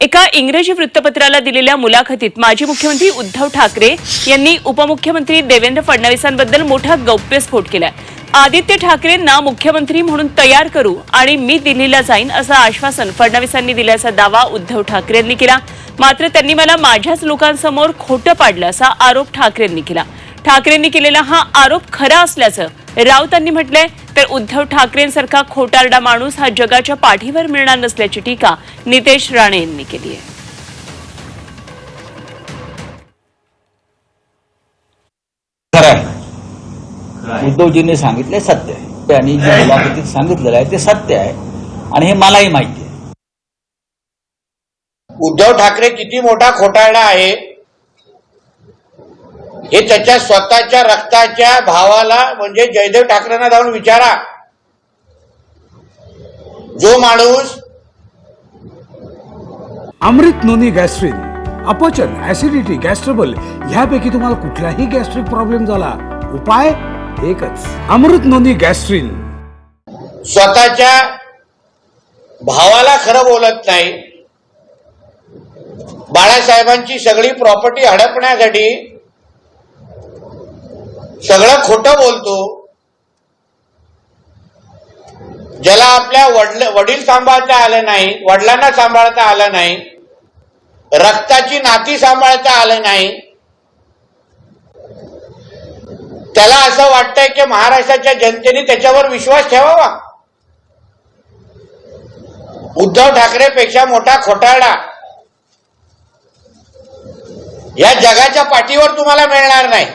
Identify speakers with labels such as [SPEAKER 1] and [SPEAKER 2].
[SPEAKER 1] एका इंग्रजी वृत्तपत्राला दिलेल्या मुलाखतीत माजी मुख्यमंत्री उद्धव ठाकरे यांनी उपमुख्यमंत्री देवेंद्र फडणवीसांबद्दल मोठा गौप्यस्फोट केलाय. आदित्य ठाकरेंना मुख्यमंत्री म्हणून तयार करू आणि मी दिल्लीला जाईन असं आश्वासन फडणवीसांनी दिल्याचा दावा उद्धव ठाकरेंनी केला. मात्र त्यांनी मला माझ्याच लोकांसमोर खोटं पाडलं असा आरोप ठाकरेंनी केला. ठाकरेंनी केलेला हा आरोप खरा असल्याचं राऊतांनी म्हटलंय तर उद्धव ठाकरेंसारखा खोटारडा माणूस हा जगाच्या पाठीवर मिळणार नसल्याची टीका नितेश राणे यांनी केली आहे.
[SPEAKER 2] उद्धवजींनी सांगितले सत्य आहे. आणि जे मुलाखतीत सांगितलेलं आहे ते सत्य आहे. आणि हे मलाही माहिती आहे.
[SPEAKER 3] उद्धव ठाकरे किती मोठा खोटारडा आहे. हे त्याच्या स्वतःच्या रक्ताच्या भावाला म्हणजे जयदेव ठाकरेंना जाऊन विचारा. जो माणूस
[SPEAKER 4] अमृत नोनी गॅस्ट्रिन अपचन ऍसिडिटी गॅस्ट्रबल ह्यापैकी तुम्हाला कुठलाही गॅस्ट्रिक प्रॉब्लेम झाला उपाय एकच अमृत नोनी गॅस्ट्रिन.
[SPEAKER 3] स्वतःच्या भावाला खरं बोलत नाही. बाळासाहेबांची सगळी प्रॉपर्टी हडपण्यासाठी सगळं खोटं बोलतो. ज्याला आपल्या वडल वडील सांभाळता आलं नाही वडिलांना सांभाळता आलं नाही रक्ताची नाती सांभाळता आलं नाही त्याला असं वाटतंय की महाराष्ट्राच्या जनतेने त्याच्यावर विश्वास ठेवावा. उद्धव ठाकरेपेक्षा मोठा खोटाळा या जगाच्या पाठीवर तुम्हाला मिळणार नाही.